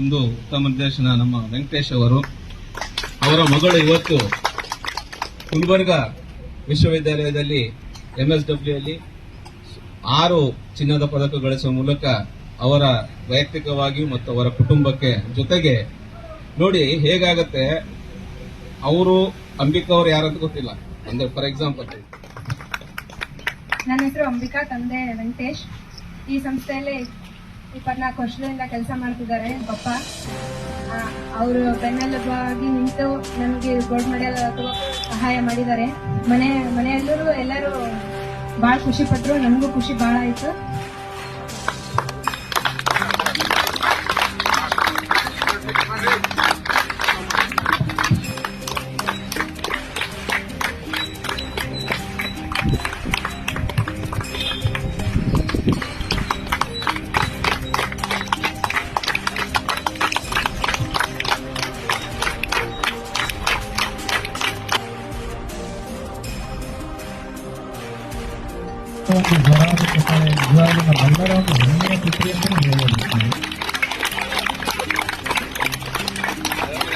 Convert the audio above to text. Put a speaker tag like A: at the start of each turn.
A: ಒಂದು ಉತ್ತಮ ನಿರ್ದೇಶನ ನಮ್ಮ ವೆಂಕಟೇಶ್ ಅವರು. ಅವರ ಮಗಳು ಇವತ್ತು ಗುಲ್ಬರ್ಗ ವಿಶ್ವವಿದ್ಯಾಲಯದಲ್ಲಿ ಎಂಎಸ್ಡಬ್ಲ್ಯೂ ಅಲ್ಲಿ ಆರು ಚಿನ್ನದ ಪದಕ ಗಳಿಸುವ ಮೂಲಕ ಅವರ ವೈಯಕ್ತಿಕವಾಗಿಯೂ ಮತ್ತು ಅವರ ಕುಟುಂಬಕ್ಕೆ ಜೊತೆಗೆ ನೋಡಿ ಹೇಗಾಗತ್ತೆ, ಅವರು ಅಂಬಿಕಾ ಅವರು ಯಾರಂತ ಗೊತ್ತಿಲ್ಲ. ಅಂದ್ರೆ ಫಾರ್ ಎಕ್ಸಾಂಪಲ್
B: ನನ್ನ ಹೆಸರು ಅಂಬಿಕಾ, ತಂದೆ ವೆಂಕಟೇಶ್. ಈ ಸಂಸ್ಥೆಯಲ್ಲಿ ಇಪ್ಪತ್ನಾಲ್ಕು ವರ್ಷದಿಂದ ಕೆಲಸ ಮಾಡ್ತಿದ್ದಾರೆ ಪಪ್ಪ ಅವರು ಬೆನ್ನೆಲುಬಾಗಿ ನಿಂತು ನಮಗೆ ಗೋಲ್ಡ್ ಮೆಡಲ್ ಸಹಾಯ ಮಾಡಿದ್ದಾರೆ. ಮನೆ, ಮನೆಯಲ್ಲೂ ಎಲ್ಲರೂ ಭಾಳ ಖುಷಿ ಪಟ್ಟರು ನಮಗೂ ಖುಷಿ ಭಾಳ ಆಯಿತು.
C: તો જવાબ જવાબ ભંડારા ભૂમિ પ્રક્રિયા પણ જોવા